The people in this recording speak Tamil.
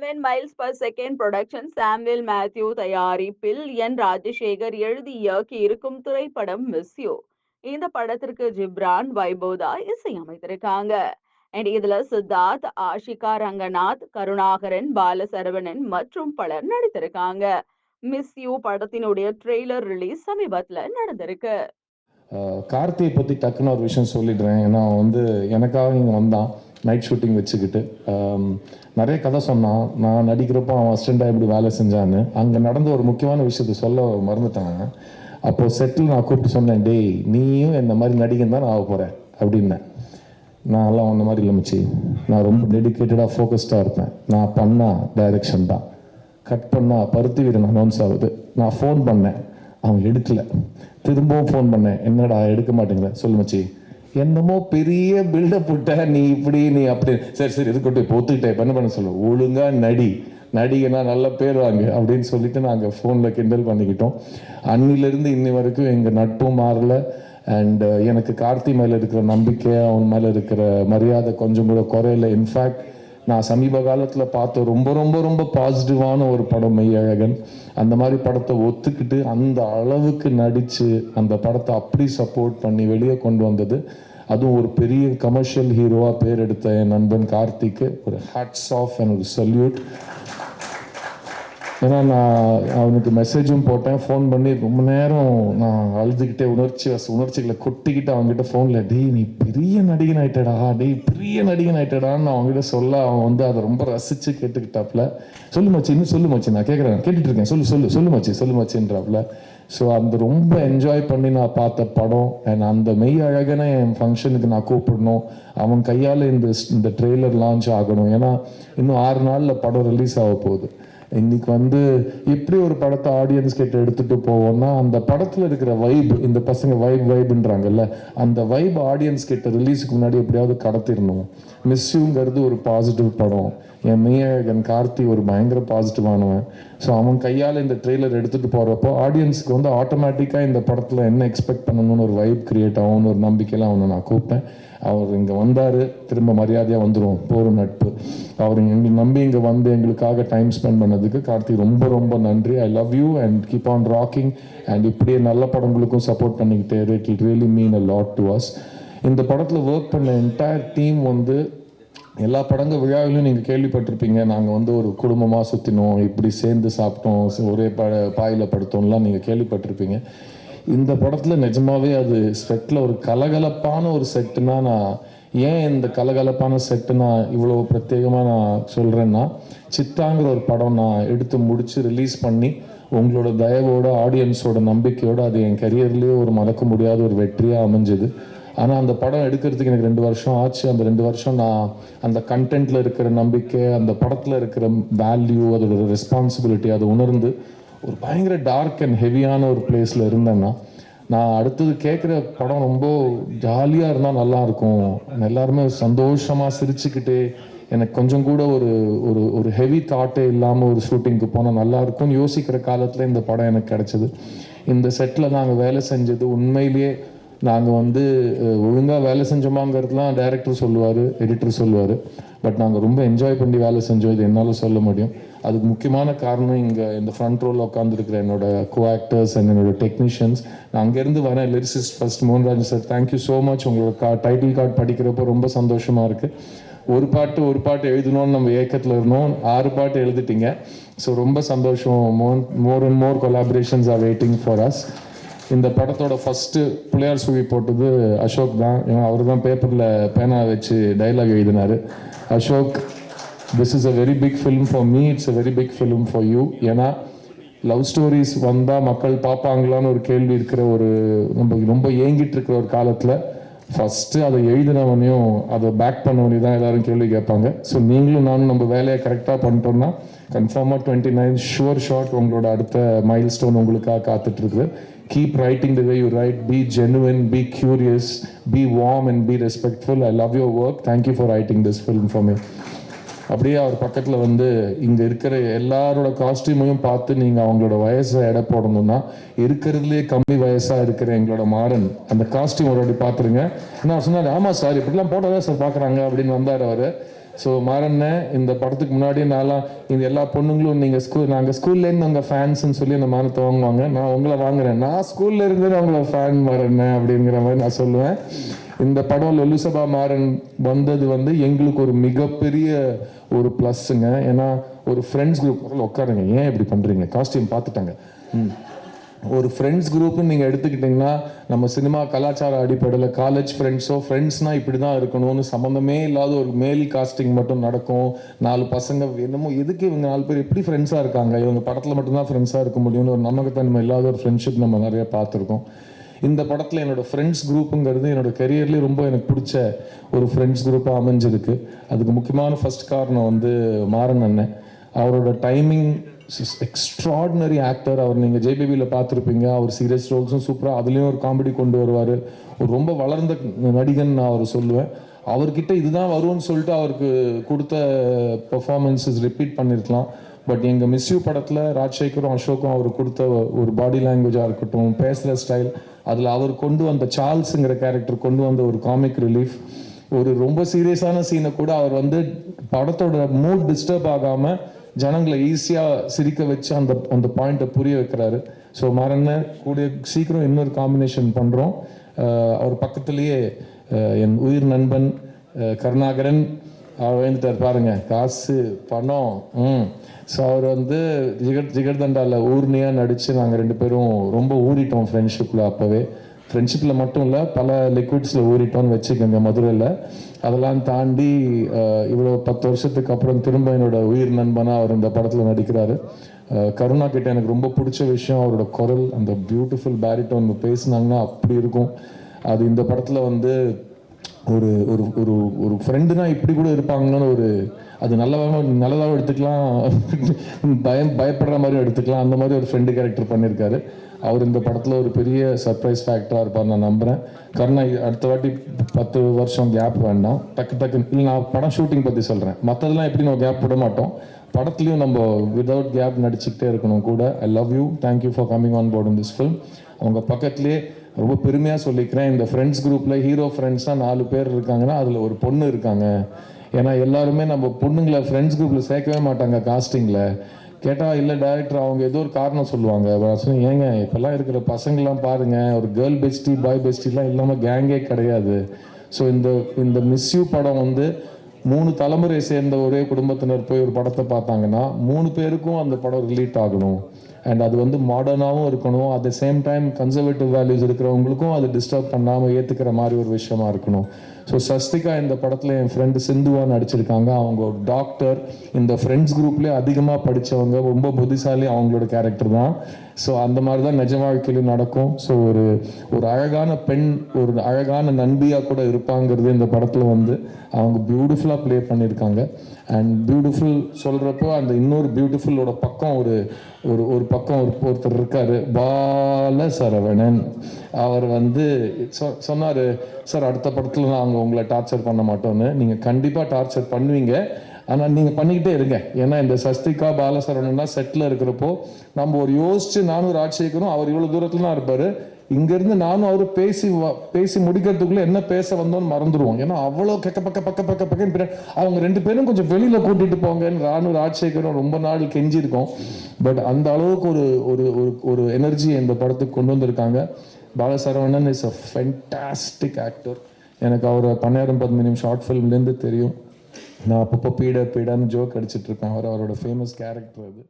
Seven miles per second production Samuel Mathew தயாரிப்பில் என் ராஜசேகர் எழுதி இயக்கி இருக்கும் திரைப்படம் மிஸ் யூ இந்த படத்திற்கு ஜிப்ரான் வைபோதா இசையமைத்திருக்காங்க. அண்ட் இதுல சித்தார்த் ஆஷிகா ரங்கநாத் கருணாகரன் பாலசரவணன் மற்றும் பலர் நடித்திருக்காங்க. மிஸ் யூ படத்தினுடைய ட்ரெய்லர் ரிலீஸ் சமீபத்துல நடந்திருக்கு. கார்த்தியை பற்றி டக்குன்னு ஒரு விஷயம் சொல்லிடுறேன். ஏன்னா வந்து எனக்காக இங்க வந்தான். நைட் ஷூட்டிங் வச்சுக்கிட்டு நிறைய கதை சொன்னான். நான் நடிக்கிறப்போ அவன் அசிஸ்டண்டாக எப்படி வேலை செஞ்சான்னு. அங்கே நடந்த ஒரு முக்கியமான விஷயத்த சொல்ல மறந்துட்டாங்க அப்போது செட்டில் நான் கூப்பிட்டு சொன்னேன் டேய் நீயும் இந்த மாதிரி நடிகன் தான் நான் ஆக போகிறேன் அப்படின்னேன். நான் எல்லாம் அந்த மாதிரி இல்லை மச்சி. நான் ரொம்ப டெடிக்கேட்டடாக ஃபோக்கஸ்டாக இருப்பேன். நான் பண்ணா டைரக்ஷன் தான். கட் பண்ணா பருத்தி வீரன் அனௌன்ஸ் ஆகுது. நான் ஃபோன் பண்ணேன். அவன் எடுக்கல. திரும்பவும் ஃபோன் பண்ணேன். என்னடா எடுக்க மாட்டேங்கிற சொல்லு மச்சி. என்னமோ பெரிய பில்டப் விட்ட நீ இப்படி நீ அப்படி. சரி சரி இருக்கட்டும் இப்போ ஒத்துக்கிட்டே என்ன பண்ண சொல்லு? ஒழுங்கா நடி. நடிகனா நல்ல பேர் வாங்க அப்படின்னு சொல்லிட்டு நாங்கள் ஃபோனில் கிண்டல் பண்ணிக்கிட்டோம். அன்னிலிருந்து இன்னி வரைக்கும் எங்கள் நட்பும் மாறல. அண்ட் uh, எனக்கு கார்த்தி மேலே இருக்கிற நம்பிக்கை அவன் மேலே இருக்கிற மரியாதை கொஞ்சம் கூட குறையல. இன்ஃபேக்ட் நான் சமீப காலத்தில் பார்த்த ரொம்ப ரொம்ப ரொம்ப பாசிட்டிவான ஒரு படம் மெய்யழகன். அந்த மாதிரி படத்தை ஒத்துக்கிட்டு அந்த அளவுக்கு நடித்து அந்த படத்தை அப்படி சப்போர்ட் பண்ணி வெளியே கொண்டு வந்தது. அதுவும் ஒரு பெரிய கமர்ஷியல் ஹீரோவாக பேர் எடுத்த என் நண்பன் கார்த்திக்கு ஒரு ஹேட்ஸ் ஆஃப் அண்ட் ஒரு சல்யூட் ஏன்னா நான் அவனுக்கு மெசேஜும் போட்டேன் ஃபோன் பண்ணி ரொம்ப நேரம் நான் அழுதுகிட்டே உணர்ச்சி உணர்ச்சிகளை கொட்டிக்கிட்டு அவன்கிட்ட ஃபோனில் டேய் நீ பெரிய நடிகன் ஆயிட்டடா டேய் பெரிய நடிகன் ஆயிட்டடான்னு நான் அவன்கிட்ட சொல்ல அவன் வந்து அதை ரொம்ப ரசித்து கேட்டுக்கிட்டாப்புல. சொல்லு மச்சி இன்னும் சொல்லு மச்சி நான் கேட்குறேன் கேட்டுட்ருக்கேன் சொல்லு சொல்லு சொல்லு மச்சி சொல்லு மச்சின்றாப்புல. ஸோ அந்த ரொம்ப என்ஜாய் பண்ணி நான் பார்த்த படம் அண்ட் அந்த மெய் அழகனை என் ஃபங்க்ஷனுக்கு நான் கூப்பிடணும். அவன் கையால் இந்த இந்த ட்ரெய்லர் லான்ச் ஆகணும். ஏன்னா இன்னும் ஆறு நாளில் படம் ரிலீஸ் ஆக போகுது. இன்னைக்கு வந்து எப்படி ஒரு படத்தை ஆடியன்ஸ் கிட்ட எடுத்துட்டு போவோம்னா அந்த படத்துல இருக்கிற வைப் இந்த பசங்க வைப் வைப்ன்றாங்கல்ல அந்த வைப் ஆடியன்ஸ் கிட்ட ரிலீஸுக்கு முன்னாடி எப்படியாவது கடத்திடணும். மிஸ்யூங்கிறது ஒரு பாசிட்டிவ் படம். என் மெய்யழகன் கார்த்தி ஒரு பயங்கர பாசிட்டிவானவன் ஸோ அவன் கையால் இந்த ட்ரெய்லர் எடுத்துட்டு போறப்போ ஆடியன்ஸ்க்கு வந்து ஆட்டோமேட்டிக்காக இந்த படத்தில் என்ன எக்ஸ்பெக்ட் பண்ணணும்னு ஒரு வைப் கிரியேட் ஆகும்னு ஒரு நம்பிக்கையில் அவனை நான் கூப்பிட்டேன். அவர் இங்கே வந்தார் திரும்ப மரியாதையாக வந்துடும் போரும் நட்பு. அவர் எங்களை நம்பி இங்கே வந்து எங்களுக்காக டைம் ஸ்பெண்ட் பண்ணதுக்கு கார்த்திக் ரொம்ப ரொம்ப நன்றி. I love you and keep on rocking and இப்படியே நல்ல படங்களுக்கும் சப்போர்ட் பண்ணிக்கிட்டே it'll really mean a lot to us இந்த படத்தில் ஒர்க் பண்ண என்டையர் டீம் வந்து எல்லா படங்க விழாவிலும் நீங்கள் கேள்விப்பட்டிருப்பீங்க. நாங்கள் வந்து ஒரு குடும்பமாக சுற்றினோம் இப்படி சேர்ந்து சாப்பிட்டோம் ஒரே ப பாயில் படுத்தோம்லாம் நீங்கள் கேள்விப்பட்டிருப்பீங்க. இந்த படத்தில் நிஜமாவே அது செட்டில் ஒரு கலகலப்பான ஒரு செட்டுனா நான் ஏன் இந்த கலகலப்பான செட்டு நான் இவ்வளோ பிரத்யேகமாக நான் சொல்கிறேன்னா சித்தாங்கிற ஒரு படம் நான் எடுத்து முடித்து ரிலீஸ் பண்ணி உங்களோட தயவோட ஆடியன்ஸோட நம்பிக்கையோட அது என் கரியர்லேயே ஒரு மறக்க முடியாத ஒரு வெற்றியாக அமைஞ்சது. ஆனால் அந்த படம் எடுக்கிறதுக்கு எனக்கு ரெண்டு வருஷம் ஆச்சு. அந்த ரெண்டு வருஷம் நான் அந்த கண்டென்ட்டில் இருக்கிற நம்பிக்கை அந்த படத்தில் இருக்கிற வேல்யூ அதோட ரெஸ்பான்சிபிலிட்டி அதை உணர்ந்து ஒரு பயங்கர டார்க் அண்ட் ஹெவியான ஒரு பிளேஸில் இருந்தேன்னா நான் அடுத்தது கேட்குற படம் ரொம்ப ஜாலியாக இருந்தால் நல்லா இருக்கும் எல்லாருமே சந்தோஷமாக சிரிச்சுக்கிட்டே எனக்கு கொஞ்சம் கூட ஒரு ஒரு ஒரு ஹெவி தாட்டே இல்லாமல் ஒரு ஷூட்டிங்க்கு போனால் நல்லா இருக்கும்னு யோசிக்கிற காலத்தில் இந்த படம் எனக்கு கிடச்சிது. இந்த செட்டில் நாங்கள் வேலை செஞ்சது உண்மையிலேயே நாங்கள் வந்து ஒழுங்காக வேலை செஞ்சோமாங்கிறதுலாம் டைரக்டர் சொல்லுவார் எடிட்டர் சொல்லுவார். பட் நாங்கள் ரொம்ப என்ஜாய் பண்ணி வேலை செஞ்சோம் இது என்னால் சொல்ல முடியும். அதுக்கு முக்கியமான காரணம் இங்கே இந்த ஃப்ரண்ட் ரோலில் உட்காந்துருக்கிற என்னோட கோ ஆக்டர்ஸ் அண்ட் என்னோட டெக்னீஷியன்ஸ் நான் அங்கேருந்து வரேன். Lyricist first Mohanraj sir thank you so much உங்களோட கா டைட்டில் கார்டு படிக்கிறப்போ ரொம்ப சந்தோஷமாக இருக்குது ஒரு பாட்டு ஒரு பாட்டு எழுதணும்னு நம்ம ஏக்கத்தில் இருந்தோம். ஆறு பாட்டு எழுதிட்டீங்க. ஸோ ரொம்ப சந்தோஷம். More more and more collaborations are waiting for us இந்த படத்தோட ஃபஸ்ட்டு பிள்ளையார் சுவி போட்டது அசோக் தான். ஏன்னா அவர் தான் பேப்பரில் பேனா வச்சு டைலாக் எழுதினார். Ashok this is a very big film for me it's a very big film for you ஏன்னா லவ் ஸ்டோரிஸ் வந்தால் மக்கள் பார்ப்பாங்களான்னு ஒரு கேள்வி இருக்கிற ஒரு நம்ம ரொம்ப ஏங்கிட்டு இருக்கிற ஒரு காலத்தில் ஃபஸ்ட்டு அதை எழுதினவனையும் அதை பேக் பண்ணவனையும் தான் எல்லாரும் கேள்வி கேட்பாங்க. ஸோ நீங்களும் நானும் நம்ம வேலையை கரெக்டாக பண்ணிட்டோம்னா கன்ஃபார்மாக டுவெண்ட்டி நைன் ஷுவர் ஷார்ட் உங்களோட அடுத்த மைல் ஸ்டோன் உங்களுக்காக காத்துட்ருக்குது. Keep writing the way you write be genuine be curious be warm and be respectful I love your work thank you for writing this film for me அப்படியே அவர் பக்கத்தில் வந்து இங்கே இருக்கிற எல்லாரோட காஸ்டியூமையும் பார்த்து நீங்கள் அவங்களோட வயசை எடை போடணும்னா இருக்கிறதுலே கம்மி வயசாக இருக்கிற எங்களோட மாறன் அந்த காஸ்டியூம் ஒரு வாட்டி பார்த்துருங்க. நான் சொன்னார் ஆமாம் சார் இப்படிலாம் போட்டதான் சார் பார்க்குறாங்க அப்படின்னு வந்தார் அவர். ஸோ மாறண்ணே இந்த படத்துக்கு முன்னாடி நான்லாம் இந்த எல்லா பொண்ணுங்களும் நீங்கள் ஸ்கூல் நாங்கள் ஸ்கூல்லேருந்து உங்கள் ஃபேன்ஸ்னு சொல்லி அந்த மானத்தை வாங்குவாங்க. நான் உங்களை வாங்குறேன். நான் ஸ்கூல்ல இருந்து உங்களை ஃபேன் மாறண்ணே அப்படிங்கிற மாதிரி நான் சொல்லுவேன். இந்த படம் லொலுசபா மாறன் வந்தது வந்து எங்களுக்கு ஒரு மிகப்பெரிய ஒரு ப்ளஸ்ஸுங்க ஏன்னா ஒரு ஃப்ரெண்ட்ஸ் குரூப் உட்காருங்க. ஏன் இப்படி பண்ணுறீங்க காஸ்டியூம் பார்த்துட்டாங்க. ம் ஒரு ஃப்ரெண்ட்ஸ் குரூப்னு நீங்கள் எடுத்துக்கிட்டிங்கன்னா நம்ம சினிமா கலாச்சார அடிப்படையில் காலேஜ் ஃப்ரெண்ட்ஸோ ஃப்ரெண்ட்ஸ்னால் இப்படி தான் இருக்கணும்னு சம்மந்தமே இல்லாத ஒரு மேல் காஸ்டிங் மட்டும் நடக்கும். நாலு பசங்க என்னமோ எதுக்கு இவங்க நாலு பேர் எப்படி ஃப்ரெண்ட்ஸாக இருக்காங்க? இவங்க படத்தில் மட்டும்தான் ஃப்ரெண்ட்ஸாக இருக்க முடியும்னு ஒரு நம்பகத்தன்மை இல்லாத ஒரு ஃப்ரெண்ட்ஷிப் நம்ம நிறைய பார்த்துருக்கோம். இந்த படத்தில் என்னோடய ஃப்ரெண்ட்ஸ் குரூப்புங்கிறது என்னோட கரியர்லேயே ரொம்ப எனக்கு பிடிச்ச ஒரு ஃப்ரெண்ட்ஸ் குரூப்பாக அமைஞ்சிருக்கு. அதுக்கு முக்கியமான ஃபர்ஸ்ட் காரணம் வந்து மாறன் அண்ணன். அவரோட டைமிங் எக்ஸ்ட்ராடினரி ஆக்டர் அவர் நீங்கள் ஜேபிபியில் பார்த்துருப்பீங்க. அவர் சீரியஸ் ரோல்ஸும் சூப்பராக அதுலேயும் ஒரு காமெடி கொண்டு வருவார். ஒரு ரொம்ப வளர்ந்த நடிகன் நான் அவர் சொல்லுவேன். அவர்கிட்ட இதுதான் வரும்னு சொல்லிட்டு அவருக்கு கொடுத்த பெர்ஃபார்மன்ஸஸ் ரிப்பீட் பண்ணியிருக்கலாம் பட் எங்கள் மிஸ்யூ படத்தில் ராஜசேகரும் அசோக்கும் அவர் கொடுத்த ஒரு பாடி லாங்குவேஜாக இருக்கட்டும் பேசுகிற ஸ்டைல் அதில் அவர் கொண்டு வந்த சார்ல்ஸுங்கிற கேரக்டர் கொண்டு வந்த ஒரு காமிக் ரிலீஃப் ஒரு ரொம்ப சீரியஸான சீனை கூட அவர் வந்து படத்தோட மூட் டிஸ்டர்ப் ஆகாமல் ஜனங்களை ஈஸியாக சிரிக்க வச்சு அந்த அந்த பாயிண்ட்டை புரிய வைக்கிறாரு. ஸோ மறந்த கூடிய சீக்கிரம் இன்னொரு காம்பினேஷன் பண்ணுறோம் அவர் பக்கத்துலேயே என் உயிர் நண்பன் கருணாகரன் அவர் வந்துட்டார் பாருங்க காசு பணம் ம். ஸோ அவர் வந்து ஜிகர் ஜிகர்தண்டாவில் ஊர்னியாக நடித்து நாங்கள் ரெண்டு பேரும் ரொம்ப ஊறிட்டோம் ஃப்ரெண்ட்ஷிப்பில் அப்போவே. ஃப்ரெண்ட்ஷிப்பில் மட்டும் இல்லை பல லிக்விட்ஸில் ஊறிட்டோன்னு வச்சுக்கோங்க மதுரையில். அதெல்லாம் தாண்டி இவ்வளோ பத்து வருஷத்துக்கு அப்புறம் திரும்ப என்னோட உயிர் நண்பனாக அவர் இந்த படத்தில் நடிக்கிறாரு. கருணா கிட்ட எனக்கு ரொம்ப பிடிச்ச விஷயம் அவரோட குரல் அந்த பியூட்டிஃபுல் பேரிட்டோன் பேசுனாங்கன்னா அப்படி இருக்கும். அது இந்த படத்தில் வந்து ஒரு ஒரு ஒரு ஒரு ஃப்ரெண்டுனா இப்படி கூட இருப்பாங்கன்னு ஒரு அது நல்லதாக நல்லதாகவும் எடுத்துக்கலாம். பயம் பயப்படுற மாதிரியும் எடுத்துக்கலாம். அந்த மாதிரி ஒரு ஃப்ரெண்டு கேரக்டர் பண்ணியிருக்காரு அவர் இந்த படத்தில் ஒரு பெரிய சர்ப்ரைஸ் ஃபேக்டராக இருப்பார் நான் நம்புகிறேன் கருணா அடுத்த வாட்டி பத்து வருஷம் கேப் வேண்டாம். டக்கு டக்கு இல்லை நான் படம் ஷூட்டிங் பற்றி சொல்கிறேன் மற்றதெல்லாம் எப்படி நம்ம கேப் விட மாட்டோம். படத்துலையும் நம்ம விதவுட் கேப் நடிச்சுக்கிட்டே இருக்கணும் கூட. I love you thank you for coming on board in this film அவங்க பக்கத்துலேயே ரொம்ப பெருமையாக சொல்லிக்கிறேன். இந்த ஃப்ரெண்ட்ஸ் குரூப்பில் ஹீரோ ஃப்ரெண்ட்ஸ்னால் நாலு பேர் இருக்காங்கன்னா அதில் ஒரு பொண்ணு இருக்காங்க. ஏன்னா எல்லாருமே நம்ம பொண்ணுங்களை ஃப்ரெண்ட்ஸ் குரூப்பில் சேர்க்கவே மாட்டாங்க காஸ்டிங்கில் கேட்டால் இல்லை டேரக்டர் அவங்க ஏதோ ஒரு காரணம் சொல்லுவாங்க. சொன்னேன், ஏங்க இப்போல்லாம் இருக்கிற பசங்கள்லாம் பாருங்கள் ஒரு கேர்ள் பெஸ்டி பாய் பெஸ்டிலாம் இல்லாமல் கேங்கே கிடையாது. ஸோ இந்த இந்த மிஸ்யூ படம் வந்து மூணு தலைமுறை சேர்ந்த ஒரே குடும்பத்தினர் போய் ஒரு படத்தை பார்த்தாங்கன்னா மூணு பேருக்கும் அந்த படம் ரிலீட் ஆகணும். அண்ட் அது வந்து மாடர்னாகவும் இருக்கணும். At the same time conservative values இருக்கிறவங்களுக்கும் அது டிஸ்டர்ப் பண்ணாமல் ஏற்றுக்கிற மாதிரி ஒரு விஷயமா இருக்கணும். ஸோ சஸ்திகா இந்த படத்தில் என் ஃப்ரெண்டு சிந்துவா நடிச்சிருக்காங்க. அவங்க ஒரு டாக்டர் இந்த ஃப்ரெண்ட்ஸ் குரூப்லேயே அதிகமாக படித்தவங்க ரொம்ப புத்திசாலி அவங்களோட கேரக்டர் தான். ஸோ அந்த மாதிரி தான் நிஜ வாழ்க்கையிலும் நடக்கும். ஸோ ஒரு ஒரு அழகான பெண் ஒரு அழகான நண்பியாக கூட இருப்பாங்கிறது இந்த படத்தில் வந்து அவங்க பியூட்டிஃபுல்லாக ப்ளே பண்ணியிருக்காங்க. அண்ட் பியூட்டிஃபுல் சொல்கிறப்போ அந்த இன்னொரு பியூட்டிஃபுல்லோட பக்கம் ஒரு ஒரு ஒரு பக்கம் ஒரு ஒருத்தர் இருக்காரு பால சரவணன் அவர் வந்து சொ சொன்னார் சார் அடுத்த படத்தில் நாங்கள் உங்களை டார்ச்சர் பண்ண மாட்டோம்னு. நீங்கள் கண்டிப்பாக டார்ச்சர் பண்ணுவீங்க. ஆனால் நீங்கள் பண்ணிக்கிட்டே இருங்க. ஏன்னா இந்த சஸ்திகா பாலசரவணன்னா செட்டில் இருக்கிறப்போ நம்ம ஒரு யோசிச்சு நானும் ராஜசேகரும் அவர் இவ்வளோ தூரத்தில் தான் இருப்பார். இங்கேருந்து நானும் அவர் பேசி வ- பேசி முடிக்கிறதுக்குள்ள என்ன பேச வந்தோம்னு மறந்துடுவோம். ஏன்னா அவ்வளோ கக்க பக்க பக்க பக்க பக்கம் அவங்க ரெண்டு பேரும் கொஞ்சம் வெளியில் கூட்டிட்டு போங்கன்னு நானும் ராஜசேகரும் ரொம்ப நாள் கெஞ்சிருக்கோம் பட் அந்த அளவுக்கு ஒரு ஒரு ஒரு ஒரு எனர்ஜி இந்த படத்துக்கு கொண்டு வந்திருக்காங்க. Balasaravanan is a fantastic actor எனக்கு அவர் பன்னாயிரம் பத்மினியம் ஷார்ட் ஃபிலிம்லேருந்து தெரியும். நான் அப்பப்போ பீட பீடான்னு ஜோக் அடிச்சிட்ருக்கேன் அவர் அவரோட ஃபேமஸ் கேரக்டர் அது.